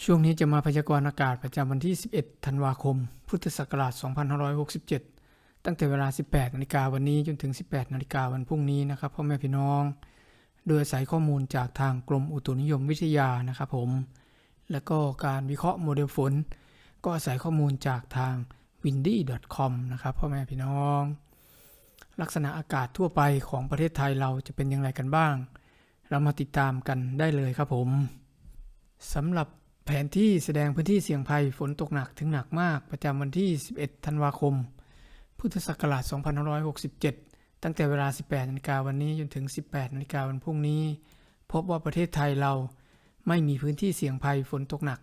ช่วงนี้จะมาพยากรณ์อากาศประจำวันที่ 11 ธันวาคม พุทธศักราช 2567 ตั้งแต่เวลา 18 นาฬิกาวันนี้จนถึง 18 นาฬิกาวันพรุ่งนี้นะครับพ่อแม่พี่น้อง โดยอาศัยข้อมูลจากทางกรมอุตุนิยมวิทยานะครับผม แล้วก็การวิเคราะห์โมเดลฝน ก็อาศัยข้อมูลจากทาง windy.com นะครับพ่อแม่พี่น้อง ลักษณะอากาศทั่วไปของประเทศไทยเราจะเป็นอย่างไรกันบ้าง เรามาติดตามกันได้เลยครับผมสำหรับ แผนที่แสดงพื้นที่เสี่ยงภัยฝนตกหนักถึงหนักมากประจำวันที่ 11 ธันวาคม พุทธศักราช 2567 ตั้งแต่เวลา 18นาฬิกาวันนี้จนถึง 18นาฬิกาวันพรุ่งนี้ พบว่าประเทศไทยเราไม่มีพื้นที่เสี่ยงภัยฝนตกหนัก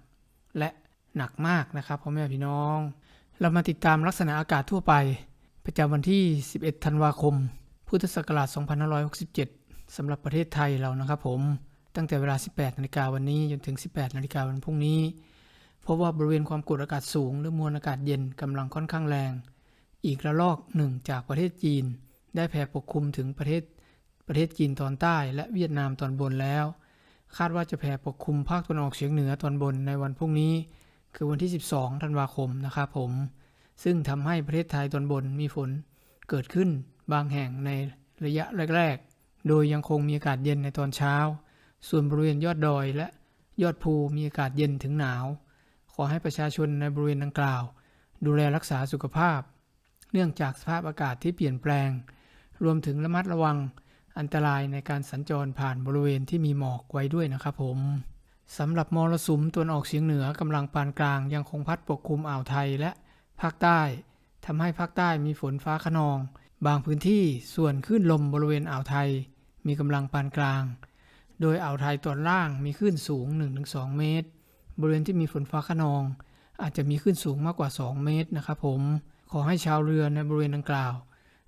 และหนักมากนะครับพ่อแม่พี่น้อง เรามาติดตามลักษณะอากาศทั่วไป ประจำวันที่ 11 ธันวาคม พุทธศักราช 2567สำหรับประเทศไทยเรานะครับผม ตั้งแต่เวลา 18นาฬิกาวันนี้จนถึง 18นาฬิกาวันพรุ่งนี้พบว่าบริเวณความกดอากาศสูง หรือมวลอากาศเย็นกำลังค่อนข้างแรง อีกระลอกหนึ่งจากประเทศจีน ได้แผ่ปกคลุมถึงประเทศประเทศจีนตอนใต้ และเวียดนามตอนบนแล้ว คาดว่าจะแผ่ปกคลุมภาคตะวันออกเฉียงเหนือตอนบนในวันพรุ่งนี้ คือวันที่ 12ธันวาคมนะครับผม ซึ่งทำให้ประเทศไทยตอนบนมีฝนเกิดขึ้นบางแห่งในระยะแรก ๆ โดยยังคงมีอากาศเย็นในตอนเช้า ส่วนบริเวณยอดดอยและยอดภูมีอากาศเย็นถึงหนาว ขอให้ประชาชนในบริเวณดังกล่าว ดูแลรักษาสุขภาพ เนื่องจากสภาพอากาศที่เปลี่ยนแปลง รวมถึงระมัดระวังอันตรายในการสัญจรผ่านบริเวณที่มีหมอกไว้ด้วยนะครับผมสำหรับมรสุมตะวันออกเฉียงเหนือกำลังปานกลางยังคงพัดปกคลุมอ่าวไทยและภาคใต้ทำให้ภาคใต้มีฝนฟ้าขนอง บางพื้นที่ส่วนคลื่นลมบริเวณอ่าวไทย มีกำลังปานกลาง โดยอ่าวไทยตอนล่างมีคลื่นสูง 1-2 เมตร บริเวณที่มีฝนฟ้าขนอง อาจจะมีคลื่นสูงมากกว่า 2 เมตรนะครับผม ขอให้ชาวเรือในบริเวณดังกล่าว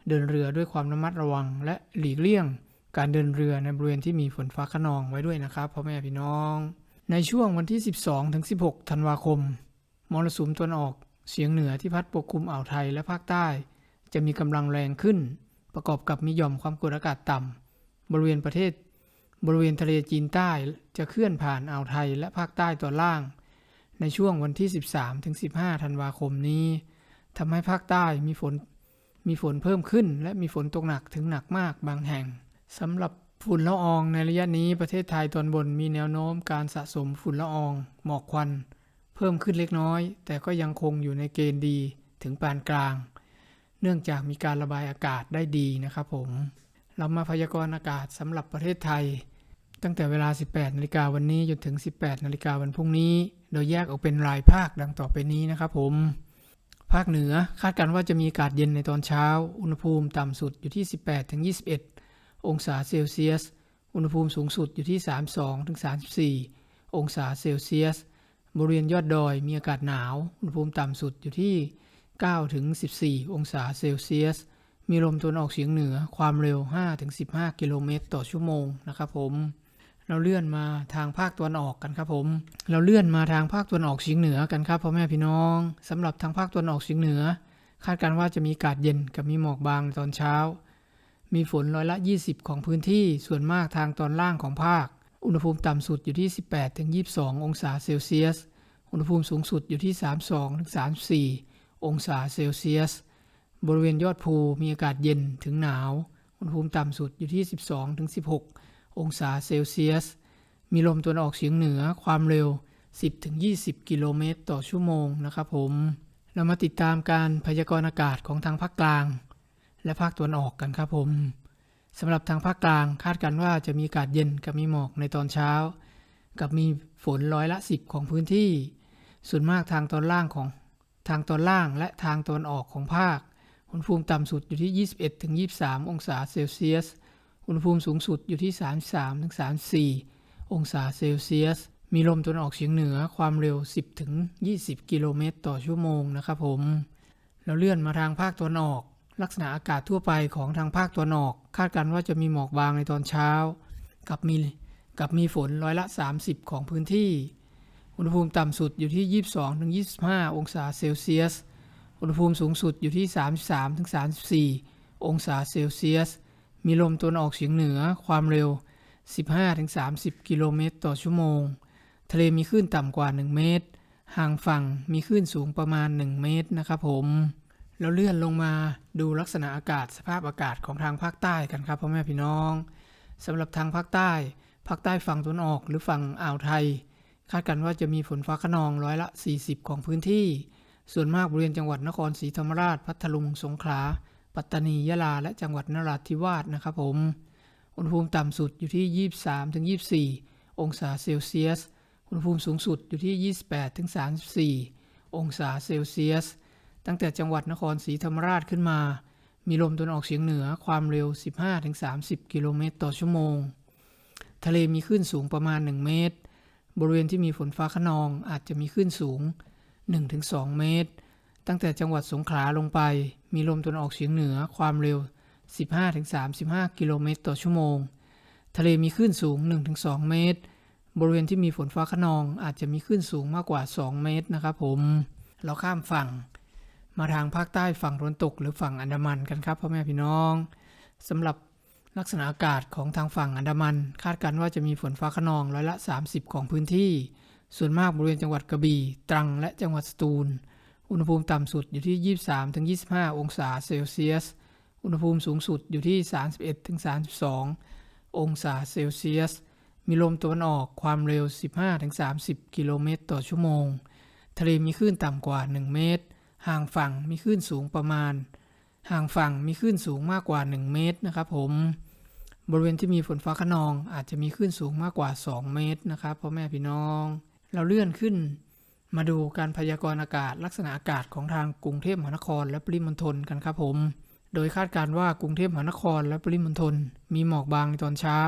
เดินเรือด้วยความระมัดระวัง และหลีกเลี่ยง การเดินเรือในบริเวณที่มีฝนฟ้าขนองไว้ด้วยนะครับพ่อแม่พี่น้อง ในช่วงวันที่ 12ถึง16 ธันวาคม มรสุมตะวันออกเฉียงเหนือที่พัดปกคลุมอ่าวไทยและภาคใต้ จะมีกำลังแรงขึ้น ประกอบกับมีหย่อมความกดอากาศต่ำบริเวณประเทศ บริเวณทะเลจีนใต้จะเคลื่อนผ่านอ่าวไทยและภาคใต้ตอนล่าง ในช่วงวันที่ 13ถึง15 ธันวาคมนี้ทำให้ภาคใต้มีฝนมีฝนเพิ่มขึ้น และมีฝนตกหนักถึงหนักมากบางแห่งสำหรับฝุ่นละอองในระยะนี้ประเทศไทยตอนบนมีแนวโน้มการสะสมฝุ่นละออง หมอกควัน เพิ่มขึ้นเล็กน้อย แต่ก็ยังคงอยู่ในเกณฑ์ดีถึงปานกลาง เนื่องจากมีการระบายอากาศได้ดีนะครับผม เรามาพยากรณ์อากาศสำหรับประเทศไทย ตั้งแต่เวลา 18นาฬิกาวันนี้จนถึง 18นาฬิกาวันพรุ่งนี้ โดยแยกออกเป็นรายภาคดังต่อไปนี้นะครับผม ภาคเหนือคาดการณ์ว่าจะมีอากาศเย็นในตอนเช้า อุณหภูมิต่ำสุดอยู่ที่ 18ถึง21 องศาเซลเซียส อุณหภูมิสูงสุดอยู่ที่ 32ถึง34 องศาเซลเซียส บริเวณยอดดอยมีอากาศหนาว อุณหภูมิต่ำสุดอยู่ที่9ถึง14 องศาเซลเซียส มีลมตะวันออกเฉียงเหนือความเร็ว5ถึง15 กิโลเมตรต่อชั่วโมงนะครับผม เราเลื่อนมาทางภาคตะวันออกกันครับผม เราเลื่อนมาทางภาคตะวันออกเฉียงเหนือกันครับพ่อแม่พี่น้องสำหรับทางภาคตะวันออกเฉียงเหนือ คาดการณ์ว่าจะมีอากาศเย็นกับมีหมอกบางในตอนเช้า มีฝนร้อยละ 20 ของพื้นที่ส่วนมากทางตอนล่างของภาค อุณหภูมิต่ำสุดอยู่ที่ 18ถึง22 องศาเซลเซียส อุณหภูมิสูงสุดอยู่ที่ 32ถึง34 องศาเซลเซียส บริเวณยอดภูมีอากาศเย็นถึงหนาว อุณหภูมิต่ำสุดอยู่ที่ 12ถึง16 องศาเซลเซียส มีลมตะวันออกเฉียงเหนือความเร็ว 10-20 กิโลเมตรต่อชั่วโมงนะครับผม เรามาติดตามการพยากรณ์อากาศของทางภาคกลาง และภาคตะวันออกกันครับผมสำหรับทางภาคกลางคาดกันว่าจะมีอากาศเย็นกับมีหมอกในตอนเช้า กับมีฝนร้อยละ 10 ของพื้นที่ ส่วนมากทางตอนล่างของทางตอนล่างและทางตอนออกของภาค อุณหภูมิต่ำสุดอยู่ที่ 21-23 องศาเซลเซียส อุณหภูมิสูงสุดอยู่ที่ 33-34 องศาเซลเซียส มีลมตะวันออกเฉียงเหนือความเร็ว 10-20 กิโลเมตรต่อชั่วโมงนะครับผมเราเลื่อนมาทางภาคตะวันออก ลักษณะอากาศทั่วไปของทางภาคตะวันออก คาดการณ์ว่าจะมีหมอกบางในตอนเช้า กับมีกับมีฝนร้อยละ 30 ของพื้นที่ อุณหภูมิต่ำสุดอยู่ที่ 22-25 องศาเซลเซียส อุณหภูมิสูงสุดอยู่ที่ 33-34 องศาเซลเซียส มีลมตะวันออกเฉียงเหนือความเร็ว 15-30 กิโลเมตรต่อชั่วโมง ทะเลมีคลื่นต่ำกว่า 1 เมตร ห่างฝั่งมีคลื่นสูงประมาณ 1 เมตรนะครับผม แล้วเลื่อนลงมาดูลักษณะอากาศสภาพอากาศของทางภาคใต้กันครับพ่อแม่พี่น้องสำหรับทางภาคใต้ ภาคใต้ฝั่งตะวันออกหรือฝั่งอ่าวไทย คาดกันว่าจะมีฝนฟ้าขนองร้อยละ 40 ของพื้นที่ ส่วนมากบริเวณจังหวัดนครศรีธรรมราช พัทลุง สงขลา ปัตตานียะลา และจังหวัดนราธิวาสนะครับผม อุณหภูมิต่ำสุดอยู่ที่ 23-24 องศาเซลเซียส อุณหภูมิสูงสุดอยู่ที่ 28-34 องศาเซลเซียส ตั้งแต่จังหวัดนครศรีธรรมราชขึ้นมา มีลมตะวันออกเฉียงเหนือความเร็ว 15-30 กิโลเมตรต่อชั่วโมง ทะเลมีคลื่นสูงประมาณ 1 เมตร บริเวณที่มีฝนฟ้าขนองอาจจะมีคลื่นสูง 1-2 เมตร ตั้งแต่จังหวัดสงขลาลงไป มีลมตะวันออกเฉียงเหนือความเร็ว 15-35 กิโลเมตรต่อชั่วโมง ทะเลมีคลื่นสูง 1-2 เมตร บริเวณที่มีฝนฟ้าขนองอาจจะมีคลื่นสูงมากกว่า 2 เมตรนะครับผม เราข้ามฝั่ง มาทางภาคใต้ฝั่งตะวันตกหรือฝั่งอันดามันกันครับพ่อแม่พี่น้องสำหรับลักษณะอากาศของทางฝั่งอันดามัน คาดการณ์ว่าจะมีฝนฟ้าขนองร้อยละ 30 ของพื้นที่ ส่วนมากบริเวณจังหวัดกระบี่ ตรังและจังหวัดสตูล อุณหภูมิต่ำสุดอยู่ที่ 23-25 องศาเซลเซียส อุณหภูมิสูงสุดอยู่ที่ 31-32 องศาเซลเซียส มีลมตะวันออกความเร็ว 15-30 กิโลเมตรต่อชั่วโมง ทะเลมีคลื่นต่ำกว่า 1 เมตร ห่างฝั่งมีคลื่นสูงประมาณ ห่างฝั่งมีคลื่นสูงมากกว่า 1 เมตรนะครับผม บริเวณที่มีฝนฟ้าขนองอาจจะมีคลื่นสูงมากกว่า 2 เมตรนะครับพ่อแม่พี่น้อง เราเลื่อนขึ้น มาดูการพยากรณ์อากาศลักษณะอากาศของทางกรุงเทพมหานครและปริมณฑลกันครับผม โดยคาดการว่ากรุงเทพมหานครและปริมณฑลมีหมอกบางในตอนเช้า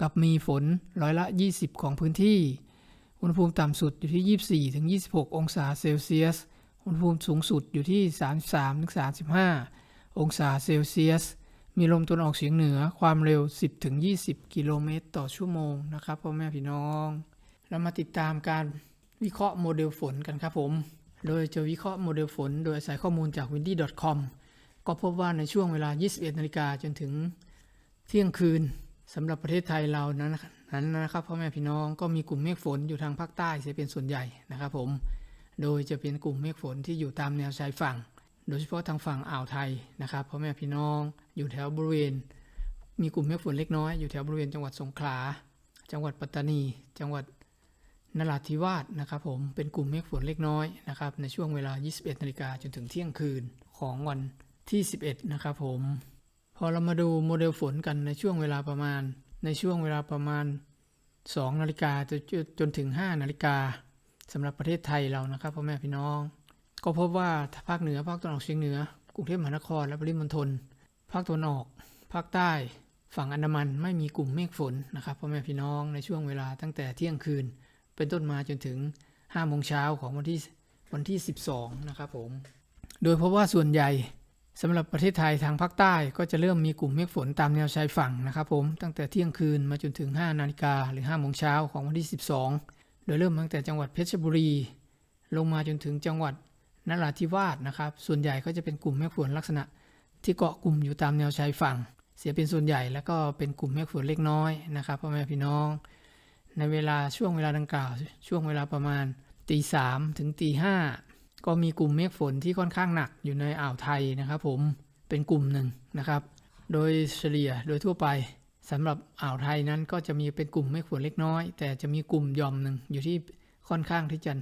กับมีฝนร้อยละ 20 ของพื้นที่ อุณหภูมิต่ำสุดอยู่ที่ 24-26 องศาเซลเซียส อุณหภูมิสูงสุดอยู่ที่ 33-35 องศาเซลเซียส มีลมตะวันออกเฉียงเหนือความเร็ว 10-20 กิโลเมตรต่อชั่วโมงนะครับพ่อแม่พี่น้อง เรามาติดตามการ วิเคราะห์โมเดลฝนกันครับผม โดยจะวิเคราะห์โมเดลฝน โดยอาศัยข้อมูลจาก windy.com ก็พบว่าในช่วงเวลา 21นาฬิกาจนถึงเที่ยงคืนสำหรับประเทศไทยเรานั้นนั้นนะครับพ่อแม่พี่น้องก็มีกลุ่มเมฆฝนอยู่ทางภาคใต้เสียเป็นส่วนใหญ่นะครับผม โดยจะเป็นกลุ่มเมฆฝนที่อยู่ตามแนวชายฝั่ง โดยเฉพาะทางฝั่งอ่าวไทยนะครับพ่อแม่พี่น้องอยู่แถวบริเวณ มีกลุ่มเมฆฝนเล็กน้อยอยู่แถวบริเวณจังหวัดสงขลา จังหวัดปัตตานี จังหวัด นราธิวาสนะครับผมเป็นกลุ่มเมฆฝนเล็กน้อยนะครับในช่วงเวลา 21นาฬิกาจนถึงเที่ยงคืนของวันที่ 11 นะครับผมพอเรามาดูโมเดลฝนกันในช่วงเวลาประมาณ ในช่วงเวลาประมาณ2นาฬิกาจนจนถึง 5 นาฬิกาสำหรับประเทศไทยเรานะครับพ่อแม่พี่น้อง ก็พบว่าภาคเหนือภาคตะวันออกเฉียงเหนือกรุงเทพมหานครและปริมณฑลภาคตะวันออก ภาคใต้ ฝั่งอันดามันไม่มีกลุ่มเมฆฝนนะครับพ่อแม่พี่น้องในช่วงเวลาตั้งแต่เที่ยงคืน เป็นต้นมาจนถึง5โมงเช้าของวันที่วันที่ 12 นะครับผม โดยเพราะว่าส่วนใหญ่สำหรับประเทศไทยทางภาคใต้ก็จะเริ่มมีกลุ่มเมฆฝนตามแนวชายฝั่งนะครับผมตั้งแต่เที่ยงคืนมาจนถึง 5 นาฬิกาหรือ5โมงเช้าของวันที่ 12 โดยเริ่มตั้งแต่จังหวัดเพชรบุรี ลงมาจนถึงจังหวัดนราธิวาสนะครับ ส่วนใหญ่ก็จะเป็นกลุ่มเมฆฝนลักษณะ ที่เกาะกลุ่มอยู่ตามแนวชายฝั่ง เสียเป็นส่วนใหญ่แล้วก็เป็นกลุ่มเมฆฝนเล็กน้อยนะครับพ่อแม่พี่น้อง ในเวลาช่วงเวลาดังกล่าว ช่วงเวลาประมาณตีสามถึงตีห้าก็มีกลุ่มเมฆฝนที่ค่อนข้างหนักอยู่ในอ่าวไทยนะครับผมเป็นกลุ่มหนึ่งนะครับ โดยเฉลี่ยโดยทั่วไปสำหรับอ่าวไทยนั้นก็จะมีเป็นกลุ่มเมฆฝนเล็กน้อย แต่จะมีกลุ่มย่อมหนึ่งอยู่ที่ค่อนข้างที่จะ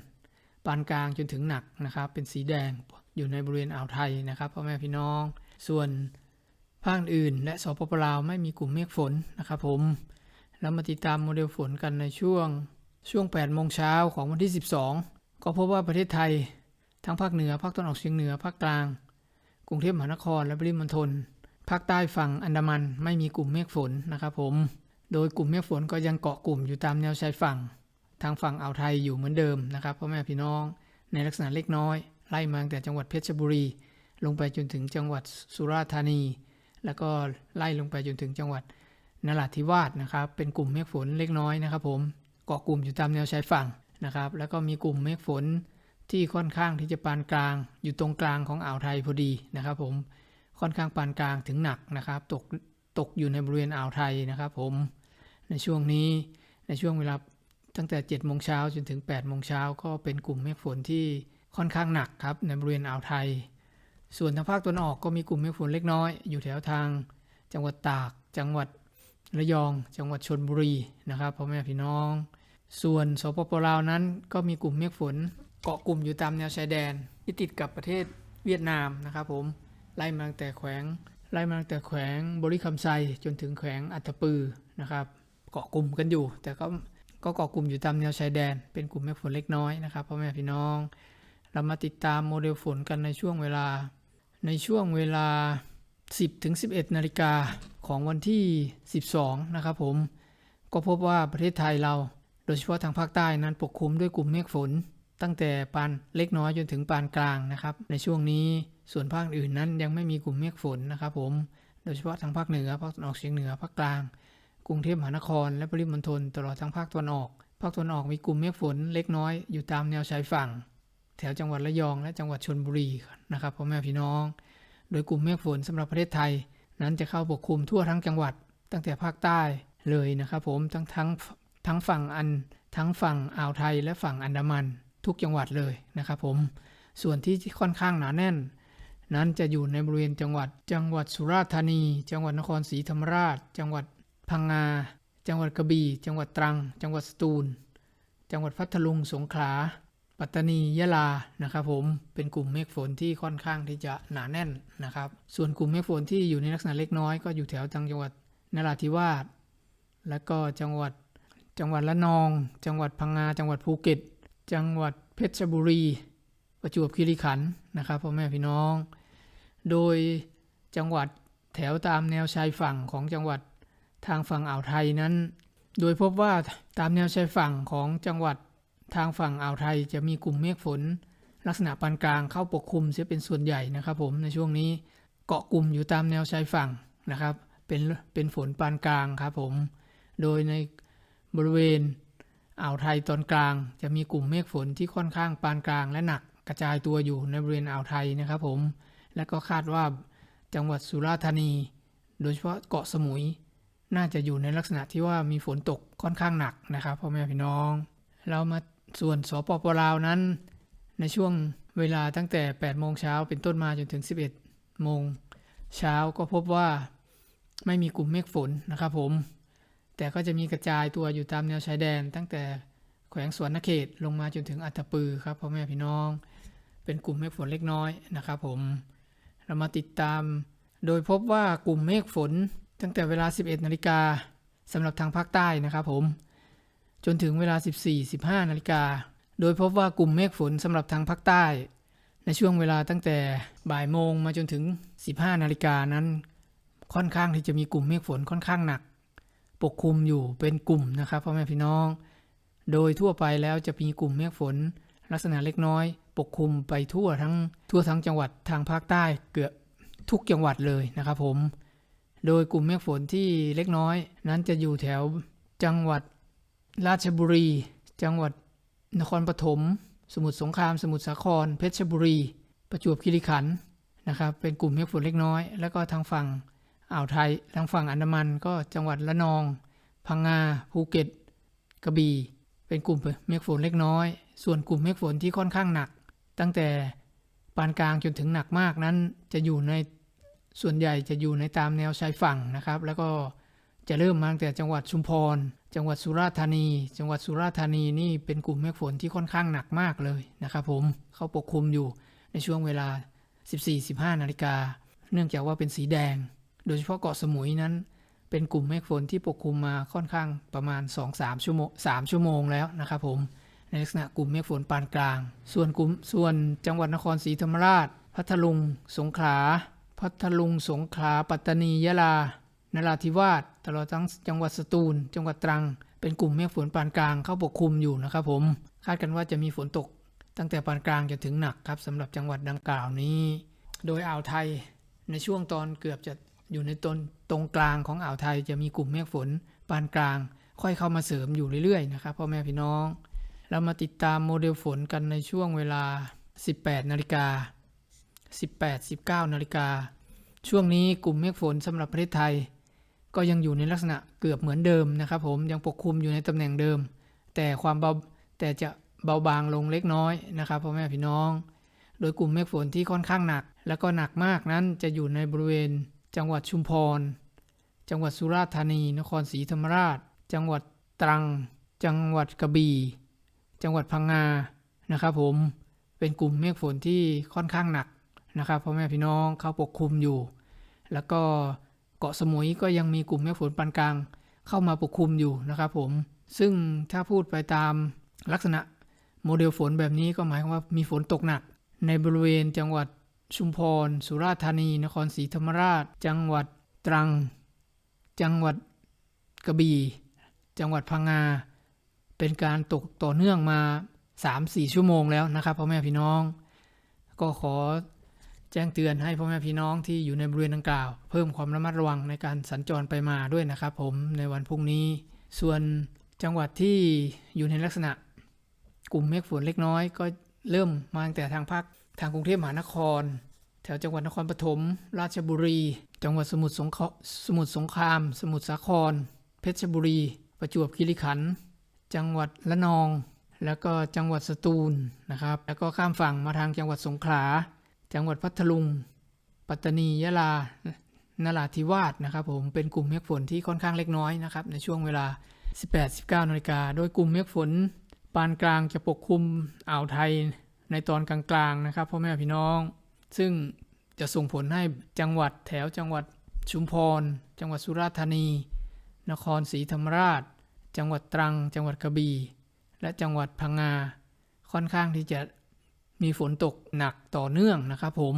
ปานกลางจนถึงหนักนะครับ เป็นสีแดงอยู่ในบริเวณอ่าวไทยนะครับพ่อแม่พี่น้อง ส่วนภาคอื่น และสปปลาวไม่มีกลุ่มเมฆฝนนะครับผม เรามาติดตามโมเดลฝนกันในช่วงช่วง 8 โมงเช้าของวันที่ 12 ก็พบว่าประเทศไทย ทั้งภาคเหนือ ภาคตะวันออกเฉียงเหนือ ภาคกลาง กรุงเทพมหานครและปริมณฑล ภาคใต้ฝั่งอันดามันไม่มีกลุ่มเมฆฝนนะครับผม โดยกลุ่มเมฆฝนก็ยังเกาะกลุ่มอยู่ตามแนวชายฝั่ง ทางฝั่งอ่าวไทยอยู่เหมือนเดิมนะครับพ่อแม่พี่น้อง ในลักษณะเล็กน้อย ไล่มาตั้งแต่จังหวัดเพชรบุรี ลงไปจนถึงจังหวัดสุราษฎร์ธานี แล้วก็ไล่ลงไปจนถึงจังหวัด นราธิวาสนะครับ เป็นกลุ่มเมฆฝนเล็กน้อยนะครับ ผมเกาะกลุ่มอยู่ตามแนวชายฝั่งนะครับ แล้วก็มีกลุ่มเมฆฝนที่ค่อนข้างที่จะปานกลาง อยู่ตรงกลางของอ่าวไทยพอดีนะครับ ผมค่อนข้างปานกลางถึงหนักนะครับ ตกตกอยู่ในบริเวณอ่าวไทยนะครับ ผมในช่วงนี้ในช่วงเวลาตั้งแต่7โมงเช้าจนถึง8โมงเช้าก็เป็นกลุ่มเมฆฝนที่ค่อนข้างหนักครับในบริเวณอ่าวไทย ส่วนทางภาคตะวันออกก็มีกลุ่มเมฆฝนเล็กน้อย อยู่แถวทาง จังหวัดตาก จังหวัด ระยองจังหวัดชนบุรีนะครับพ่อแม่พี่น้อง ส่วนสปปลาวนั้นก็มีกลุ่มเมฆฝน เกาะกลุ่มอยู่ตามแนวชายแดน ที่ติดกับประเทศเวียดนามนะครับผมไล่มาตั้งแต่แขวงไล่มาตั้งแต่แขวงบริคำไซจนถึงแขวงอัตปือนะครับเกาะกลุ่มกันอยู่ แต่ก็ก็เกาะกลุ่มอยู่ตามแนวชายแดน เป็นกลุ่มเมฆฝนเล็กน้อยนะครับพ่อแม่พี่น้อง เรามาติดตามโมเดลฝนกันในช่วงเวลา ในช่วงเวลา 10ถึง11นาฬิกา ของวันที่ 12 นะครับผม ก็พบว่าประเทศไทยเรา โดยเฉพาะทางภาคใต้นั้นปกคลุมด้วยกลุ่มเมฆฝน ตั้งแต่ปานเล็กน้อยจนถึงปานกลางนะครับ ในช่วงนี้ส่วนภาคอื่นนั้นยังไม่มีกลุ่มเมฆฝนนะครับผม โดยเฉพาะทางภาคเหนือภาคตะวันออกเฉียงเหนือภาคกลาง กรุงเทพมหานคร และปริมณฑลตลอดทั้งภาคตะวันออก ภาคตะวันออกมีกลุ่มเมฆฝนเล็กน้อยอยู่ตามแนวชายฝั่ง แถวจังหวัดระยองและจังหวัดชนบุรีนะครับพ่อแม่พี่น้อง โดยกลุ่มเมฆฝนสำหรับประเทศไทย นั้นจะเข้าปกคลุมทั่วทั้งจังหวัด ตั้งแต่ภาคใต้เลยนะครับผมทั้งทั้งทั้งฝั่งอันทั้งฝั่งอ่าวไทยและฝั่งอันดามันทุกจังหวัดเลยนะครับผมส่วนที่ค่อนข้างหนาแน่น นั้นจะอยู่ในบริเวณจังหวัด จังหวัดสุราษฎร์ธานี จังหวัดนครศรีธรรมราช จังหวัดพังงา จังหวัดกระบี่ จังหวัดตรัง จังหวัดสตูล จังหวัดพัทลุงสงขลา ปัตตานียะลานะครับผมเป็นกลุ่มเมฆฝนที่ค่อนข้างที่จะหนาแน่นนะครับ ส่วนกลุ่มเมฆฝนที่อยู่ในลักษณะเล็กน้อยก็อยู่แถวจังหวัดนราธิวาสและก็จังหวัดจังหวัดละนอง จังหวัดพังงา จังหวัดภูเก็ต จังหวัดเพชรบุรี ประจวบคีรีขันธ์นะครับพ่อแม่พี่น้อง โดยจังหวัดแถวตามแนวชายฝั่งของจังหวัดทางฝั่งอ่าวไทยนั้น โดยพบว่าตามแนวชายฝั่งของจังหวัด ทางฝั่งอ่าวไทยจะมีกลุ่มเมฆฝน ลักษณะปานกลางเข้าปกคลุมเสียเป็นส่วนใหญ่นะครับผมในช่วงนี้เกาะกลุ่มอยู่ตามแนวชายฝั่งนะครับ เป็นเป็นฝนปานกลางครับผม โดยในบริเวณอ่าวไทยตอนกลาง จะมีกลุ่มเมฆฝนที่ค่อนข้างปานกลางและหนักกระจายตัวอยู่ในบริเวณอ่าวไทยนะครับผม และก็คาดว่าจังหวัดสุราษฎร์ธานี โดยเฉพาะเกาะสมุย น่าจะอยู่ในลักษณะที่ว่ามีฝนตกค่อนข้างหนักนะครับพ่อแม่พี่น้อง เรามา ส่วนสปปลาวนั้น ในช่วงเวลาตั้งแต่ 8 โมงเช้าเป็นต้นมาจนถึง 11 โมงเช้าก็พบว่าไม่มีกลุ่มเมฆฝนนะครับผม แต่ก็จะมีกระจายตัวอยู่ตามแนวชายแดน ตั้งแต่แขวงสวนนเขตลงมาจนถึงอัตปือครับพ่อแม่พี่น้อง เป็นกลุ่มเมฆฝนเล็กน้อยนะครับผม เรามาติดตาม โดยพบว่ากลุ่มเมฆฝน ตั้งแต่เวลา 11 นาฬิกาสำหรับทางภาคใต้นะครับผม จนถึงเวลา 14-15 นาฬิกา โดยพบว่ากลุ่มเมฆฝนสำหรับทางภาคใต้ ในช่วงเวลาตั้งแต่บ่ายโมงมาจนถึง 15 นาฬิกานั้น ค่อนข้างที่จะมีกลุ่มเมฆฝนค่อนข้างหนัก ปกคลุมอยู่เป็นกลุ่มนะครับพ่อแม่พี่น้อง โดยทั่วไปแล้วจะมีกลุ่มเมฆฝน ลักษณะเล็กน้อย ปกคลุมไปทั่วทั้งทั่วทั้งจังหวัดทางภาคใต้เกือบทุกจังหวัดเลยนะครับผม โดยกลุ่มเมฆฝนที่เล็กน้อย นั้นจะอยู่แถวจังหวัด ราชบุรี จังหวัดนครปฐม สมุทรสงคราม สมุทรสาคร เพชรบุรี ประจวบคีรีขันธ์นะครับ เป็นกลุ่มเมฆฝนเล็กน้อย แล้วก็ทางฝั่งอ่าวไทย ทางฝั่งอันดามันก็จังหวัดละนอง พังงา ภูเก็ต กระบี่ เป็นกลุ่มเมฆฝนเล็กน้อย ส่วนกลุ่มเมฆฝนที่ค่อนข้างหนัก ตั้งแต่ปานกลางจนถึงหนักมากนั้น จะอยู่ในส่วนใหญ่จะอยู่ในตามแนวชายฝั่งนะครับ แล้วก็จะเริ่มมาตั้งแต่จังหวัดชุมพร จังหวัดสุราษฎร์ธานี จังหวัดสุราษฎร์ธานีนี่เป็นกลุ่มเมฆฝนที่ค่อนข้างหนักมากเลยนะครับผมเข้าปกคลุมอยู่ในช่วงเวลา 14-15 นาฬิกา เนื่องจากว่าเป็นสีแดง โดยเฉพาะเกาะสมุยนั้น เป็นกลุ่มเมฆฝนที่ปกคลุมมาค่อนข้างประมาณ 2-3 ชั่วโมง3ชั่วโมงแล้วนะครับผม ในลักษณะกลุ่มเมฆฝนปานกลาง ส่วนกลุ่มส่วนจังหวัดนครศรีธรรมราช พัทลุง สงขลา พัทลุง สงขลา ปัตตานี ยะลา นราธิวาส ตลอดทั้งจังหวัดสตูล จังหวัดตรัง เป็นกลุ่มเมฆฝนปานกลางเข้าปกคลุมอยู่นะครับผม คาดกันว่าจะมีฝนตก ตั้งแต่ปานกลางจนถึงหนักครับสำหรับจังหวัดดังกล่าวนี้ โดยอ่าวไทยในช่วงตอนเกือบจะอยู่ในตนตรงกลางของอ่าวไทยจะมีกลุ่มเมฆฝนปานกลาง ค่อยเข้ามาเสริมอยู่เรื่อยๆนะครับพ่อแม่พี่น้อง เรามาติดตามโมเดลฝนกันในช่วงเวลา 18นาฬิกา18 19นาฬิกาช่วงนี้กลุ่มเมฆฝนสำหรับประเทศไทย ก็ยังอยู่ในลักษณะเกือบเหมือนเดิมนะครับผมยังปกคลุมอยู่ในตำแหน่งเดิม แต่ความเบาแต่จะเบาบางลงเล็กน้อยนะครับพ่อแม่พี่น้อง โดยกลุ่มเมฆฝนที่ค่อนข้างหนัก และก็หนักมากนั้นจะอยู่ในบริเวณ จังหวัดชุมพร จังหวัดสุราษฎร์ธานี นครศรีธรรมราช จังหวัดตรัง จังหวัดกระบี่จังหวัดพังงานะครับผมเป็นกลุ่มเมฆฝนที่ค่อนข้างหนักนะครับพ่อแม่พี่น้องเขาปกคลุมอยู่ แล้วก็ เกาะสมุยก็ยังมีกลุ่มเมฆฝนปานกลาง เข้ามาปกคลุมอยู่นะครับผม ซึ่งถ้าพูดไปตามลักษณะโมเดลฝนแบบนี้ก็หมายความว่ามีฝนตกหนัก ในบริเวณจังหวัดชุมพร สุราษฎร์ธานี นครศรีธรรมราช จังหวัดตรัง จังหวัดกระบี่ จังหวัดพังงา เป็นการตกต่อเนื่องมา 3-4 ชั่วโมงแล้วนะครับพ่อแม่พี่น้อง ก็ขอ จ้งเตือนให้พ่อแม่พี่น้องที่อยู่ในบริเวณดังกล่าว เพิ่มความระมัดระวังในการสัญจรไปมาด้วยนะครับ ผมในวันพรุ่งนี้ ส่วนจังหวัดที่อยู่ในลักษณะ กลุ่มเมฆฝนเล็กน้อย ก็เริ่มมาตั้งแต่ทางภาคทางกรุงเทพมหานคร แถวจังหวัดนครปฐมราชบุรี จังหวัดสมุทรสงครสมุทรสงคราม สมุทรสาคร เพชรบุรี ประจวบคีรีขันธ์จังหวัดละนอง แล้วก็จังหวัดสตูลนะครับ แล้วก็ข้ามฝั่งมาทางจังหวัดสงขลา จังหวัดพัทลุง ปัตตานียะลา นราธิวาสนะครับผมเป็นกลุ่มเมฆฝนที่ค่อนข้างเล็กน้อยนะครับในช่วงเวลา 18-19นาฬิกาโดยกลุ่มเมฆฝนปานกลางจะปกคลุมอ่าวไทยในตอนกลางๆนะครับพ่อแม่พี่น้อง ซึ่งจะส่งผลให้จังหวัดแถวจังหวัดชุมพร จังหวัดสุราษฎร์ธานี นครศรีธรรมราช จังหวัดตรัง จังหวัดกระบี่ และจังหวัดพังงา ค่อนข้างที่จะ มีฝนตกหนักต่อเนื่องนะครับผม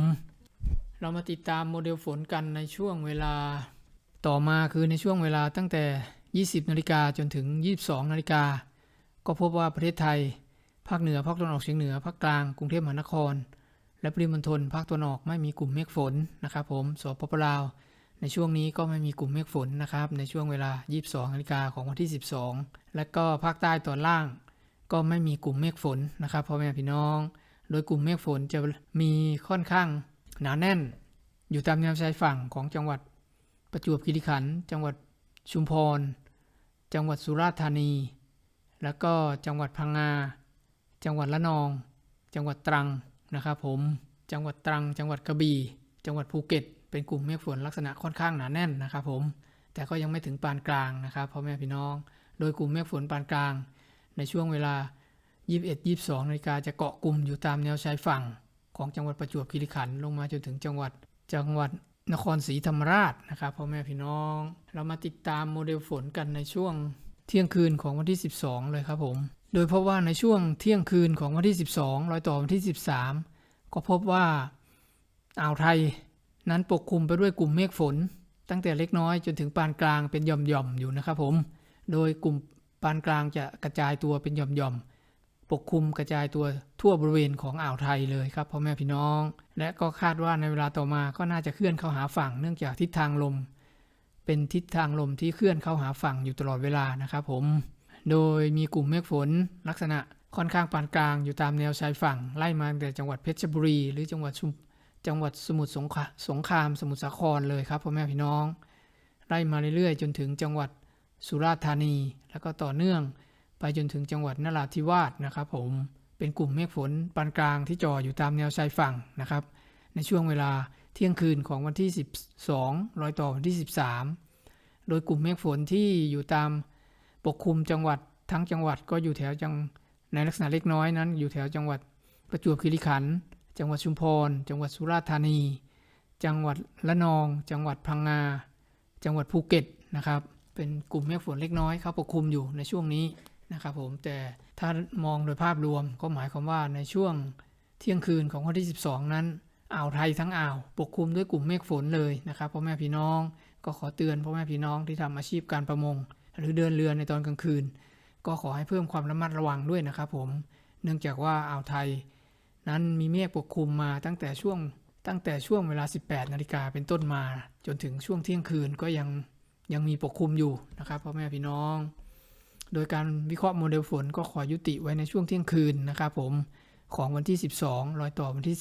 เรามาติดตามโมเดลฝนกันในช่วงเวลาต่อมาคือในช่วงเวลาตั้งแต่ 20 นาฬิกาจนถึง 22 นาฬิกา ก็พบว่าประเทศไทย ภาคเหนือ ภาคตะวันออกเฉียงเหนือ ภาคกลาง กรุงเทพมหานคร และปริมณฑลภาคตะวันออกไม่มีกลุ่มเมฆฝนนะครับผม สปปลาว ในช่วงนี้ก็ไม่มีกลุ่มเมฆฝนนะครับ ในช่วงเวลา 22 นาฬิกาของวันที่ 12 และก็ภาคใต้ตอนล่าง ก็ไม่มีกลุ่มเมฆฝนนะครับพ่อแม่พี่น้อง โดยกลุ่มเมฆฝนจะมีค่อนข้างหนาแน่น อยู่ตามแนวชายฝั่งของจังหวัดประจวบคีรีขันธ์จังหวัดชุมพร จังหวัดสุราษฎร์ธานี แล้วก็จังหวัดพังงา จังหวัดละนอง จังหวัดตรังนะครับผม จังหวัดตรัง จังหวัดกระบี่ จังหวัดภูเก็ต เป็นกลุ่มเมฆฝนลักษณะค่อนข้างหนาแน่นนะครับผม แต่ก็ยังไม่ถึงปานกลางนะครับพ่อแม่พี่น้อง โดยกลุ่มเมฆฝนปานกลาง ในช่วงเวลา 21-22นาฬิกาจะเกาะกลุ่มอยู่ตามแนวชายฝั่ง ของจังหวัดประจวบคีรีขันธ์ลงมาจนถึงจังหวัดจังหวัดนครศรีธรรมราชนะครับพ่อแม่พี่น้อง เรามาติดตามโมเดลฝนกันในช่วงเที่ยงคืนของวันที่ 12 เลยครับผม โดยพบว่าในช่วงเที่ยงคืนของวันที่ 12 รอยต่อวันที่ 13 ก็พบว่าอ่าวไทยนั้นปกคลุมไปด้วยกลุ่มเมฆฝน ตั้งแต่เล็กน้อยจนถึงปานกลางเป็นหย่อมๆอยู่นะครับผม โดยกลุ่มปานกลางจะกระจายตัวเป็นหย่อมๆ ปกคลุมกระจายตัวทั่วบริเวณของอ่าวไทยเลยครับพ่อแม่พี่น้อง และก็คาดว่าในเวลาต่อมาก็น่าจะเคลื่อนเข้าหาฝั่งเนื่องจากทิศทางลม เป็นทิศทางลมที่เคลื่อนเข้าหาฝั่งอยู่ตลอดเวลานะครับผม โดยมีกลุ่มเมฆฝนลักษณะค่อนข้างปานกลางอยู่ตามแนวชายฝั่ง ไล่มาตั้งแต่จังหวัดเพชรบุรี หรือจังหวัดจังหวัดสมุทรสสงคราม สมุทรสาครเลยครับพ่อแม่พี่น้อง ไล่มาเรื่อยๆ จนถึงจังหวัดสุราษฎร์ธานี แล้วก็ต่อเนื่อง ไปจนถึงจังหวัดนราธิวาสนะครับผมเป็นกลุ่มเมฆฝนปานกลางที่จ่ออยู่ตามแนวชายฝั่งนะครับ ในช่วงเวลาเที่ยงคืนของวันที่ 12 รอยต่อวันที่ 13 โดยกลุ่มเมฆฝนที่อยู่ตามปกคลุมจังหวัดทั้งจังหวัดก็อยู่แถวจังในลักษณะเล็กน้อยนั้น อยู่แถวจังหวัดประจวบคีรีขันธ์จังหวัดชุมพร จังหวัดสุราษฎร์ธานี จังหวัดละนอง จังหวัดพังงา จังหวัดภูเก็ตนะครับ เป็นกลุ่มเมฆฝนเล็กน้อยเข้าปกคลุมอยู่ในช่วงนี้ นะครับผมแต่ถ้ามองโดยภาพรวมก็หมายความว่าในช่วงเที่ยงคืนของวันที่ 12 นั้นอ่าวไทยทั้งอ่าว ปกคลุมด้วยกลุ่มเมฆฝนเลยนะครับพ่อแม่พี่น้องก็ขอเตือนพ่อแม่พี่น้องที่ทำอาชีพการประมง หรือเดินเรือในตอนกลางคืน ก็ขอให้เพิ่มความระมัดระวังด้วยนะครับผมเนื่องจากว่าอ่าวไทย นั้นมีเมฆปกคลุมมาตั้งแต่ช่วงตั้งแต่ช่วงเวลา 18 นาฬิกาเป็นต้นมา จนถึงช่วงเที่ยงคืนก็ยังยังมีปกคลุมอยู่นะครับพ่อแม่พี่น้อง โดยการวิเคราะห์โมเดลฝนก็ขอยุติไว้ในช่วงเที่ยงคืนนะครับผมของวันที่ 12 รอยต่อวันที่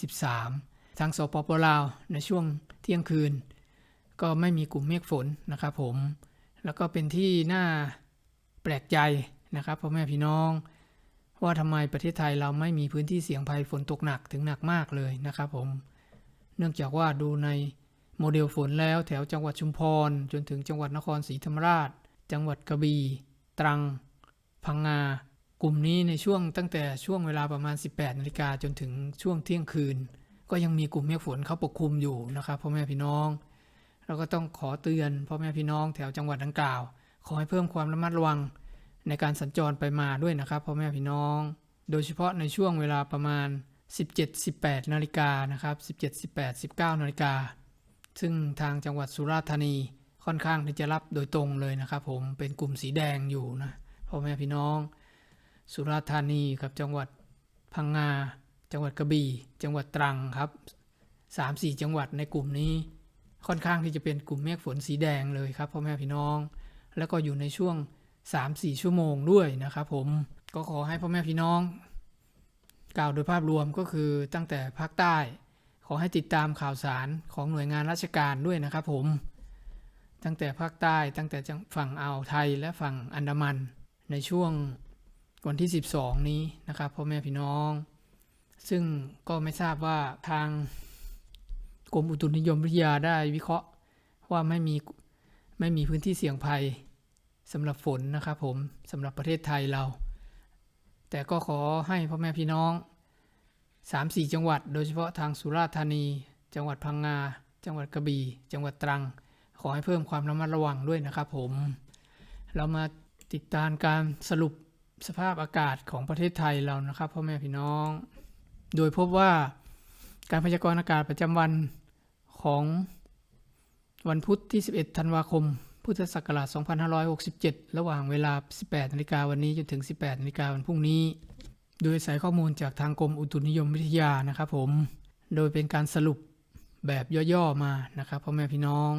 13 ทางสปปลาวในช่วงเที่ยงคืน ก็ไม่มีกลุ่มเมฆฝนนะครับผมแล้วก็เป็นที่น่าแปลกใจนะครับพ่อแม่พี่น้อง ว่าทำไมประเทศไทยเราไม่มีพื้นที่เสี่ยงภัยฝนตกหนักถึงหนักมากเลยนะครับผมเนื่องจากว่าดูในโมเดลฝนแล้วแถวจังหวัดชุมพร จนถึงจังหวัดนครศรีธรรมราช จังหวัดกระบี่ ตรัง พังงา กลุ่มนี้ในช่วงตั้งแต่ช่วงเวลาประมาณ 18นาฬิกาจนถึงช่วงเที่ยงคืน ก็ยังมีกลุ่มเมฆฝนเข้าปกคลุมอยู่นะครับพ่อแม่พี่น้องเราก็ต้องขอเตือนพ่อแม่พี่น้องแถวจังหวัดดังกล่าว ขอให้เพิ่มความระมัดระวังในการสัญจรไปมาด้วยนะครับพ่อแม่พี่น้อง โดยเฉพาะในช่วงเวลาประมาณ 17-18นาฬิกานะครับ17-18-19นาฬิกาซึ่งทางจังหวัดสุราษฎร์ธานี ค่อนข้างที่จะรับโดยตรงเลยนะครับ ผมเป็นกลุ่มสีแดงอยู่นะพ่อแม่พี่น้อง สุราษฎร์ธานีกับจังหวัดพังงา จังหวัดกระบี่ จังหวัดตรังครับ3-4 จังหวัดในกลุ่มนี้ ค่อนข้างที่จะเป็นกลุ่มเมฆฝนสีแดงเลยครับพ่อแม่พี่น้อง แล้วก็อยู่ในช่วง 3-4 ชั่วโมงด้วยนะครับผมก็ขอให้พ่อแม่พี่น้อง กล่าวโดยภาพรวมก็คือตั้งแต่ภาคใต้ ขอให้ติดตามข่าวสารของหน่วยงานราชการด้วยนะครับผม ตั้งแต่ภาคใต้ตั้งแต่ฝั่งอ่าวไทยและฝั่งอันดามัน ในช่วงวันที่ 12 นี้นะครับพ่อแม่พี่น้อง ซึ่งก็ไม่ทราบว่าทางกรมอุตุนิยมวิทยาได้วิเคราะห์ว่าไม่มีไม่มีพื้นที่เสี่ยงภัยสำหรับฝนนะครับผมสำหรับประเทศไทยเรา แต่ก็ขอให้พ่อแม่พี่น้อง 3-4 จังหวัด โดยเฉพาะทางสุราษฎร์ธานี จังหวัดพังงา จังหวัดกระบี่ จังหวัดตรัง ขอให้เพิ่มความระมัดระวังด้วยนะครับผม เรามาติดตามการสรุปสภาพอากาศของประเทศไทยเรานะครับพ่อแม่พี่น้อง โดยพบว่าการพยากรณ์อากาศประจำวันของวันพุธที่ 11 ธันวาคม พุทธศักราช 2567 ระหว่างเวลา 18นาฬิกาวันนี้จนถึง 18นาฬิกาวันพรุ่งนี้ โดยใส่ข้อมูลจากทางกรมอุตุนิยมวิทยานะครับผม โดยเป็นการสรุปแบบย่อๆมานะครับพ่อแม่พี่น้อง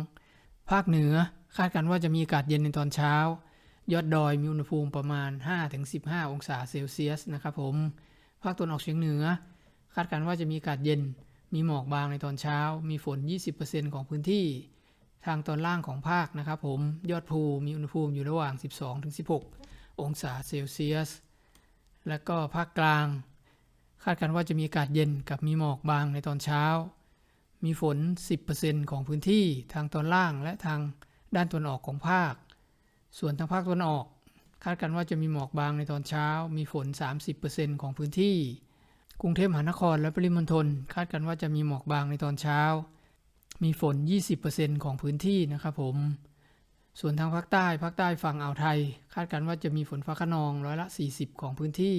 ภาคเหนือคาดกันว่าจะมีอากาศเย็นในตอนเช้า ยอดดอยมีอุณหภูมิประมาณ 5-15 องศาเซลเซียสนะครับผม ภาคตะวันออกเฉียงเหนือ คาดการณ์ว่าจะมีอากาศเย็น มีหมอกบางในตอนเช้า มีฝน 20%ของพื้นที่ ทางตอนล่างของภาคนะครับผม ยอดภูมีอุณหภูมิอยู่ระหว่าง 12-16 องศาเซลเซียส และก็ภาคกลาง คาดกันว่าจะมีอากาศเย็นกับมีหมอกบางในตอนเช้า มีฝน 10%ของพื้นที่ทางตอนล่างและทางด้านตะวันออกของภาค ส่วนทางภาคตะวันออก คาดกันว่าจะมีหมอกบางในตอนเช้า มีฝน 30%ของพื้นที่ กรุงเทพมหานครและปริมณฑลคาดกันว่าจะมีหมอกบางในตอนเช้า มีฝน 20%ของพื้นที่นะครับผม ส่วนทางภาคใต้ ภาคใต้ฝั่งอ่าวไทย คาดกันว่าจะมีฝนฟ้าขนองร้อยละ 40 ของพื้นที่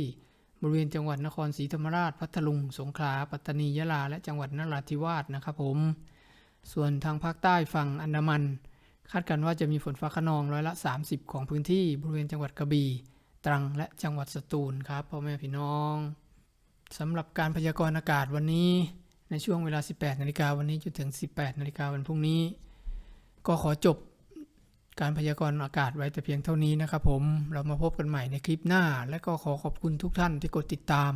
บริเวณจังหวัดนครศรีธรรมราช พัทลุง สงขลา ปัตตานี ยะลา และจังหวัดนราธิวาสนะครับผม ส่วนทางภาคใต้ฝั่งอันดามัน คาดกันว่าจะมีฝนฟ้าขนองร้อยละ 30 ของพื้นที่บริเวณจังหวัดกระบี่ ตรัง และจังหวัดสตูลครับพ่อแม่พี่น้องสำหรับการพยากรณ์อากาศวันนี้ ในช่วงเวลา 18 นาฬิกาวันนี้จนถึง 18 นาฬิกาวันพรุ่งนี้ ก็ขอจบ การพยากรณ์อากาศไว้แต่เพียงเท่านี้นะครับผม เรามาพบกันใหม่ในคลิปหน้า และก็ขอขอบคุณทุกท่านที่กดติดตาม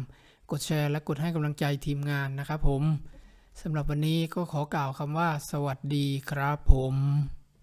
กดแชร์และกดให้กำลังใจทีมงานนะครับผมสำหรับวันนี้ก็ขอกล่าวคำว่า สวัสดีครับผม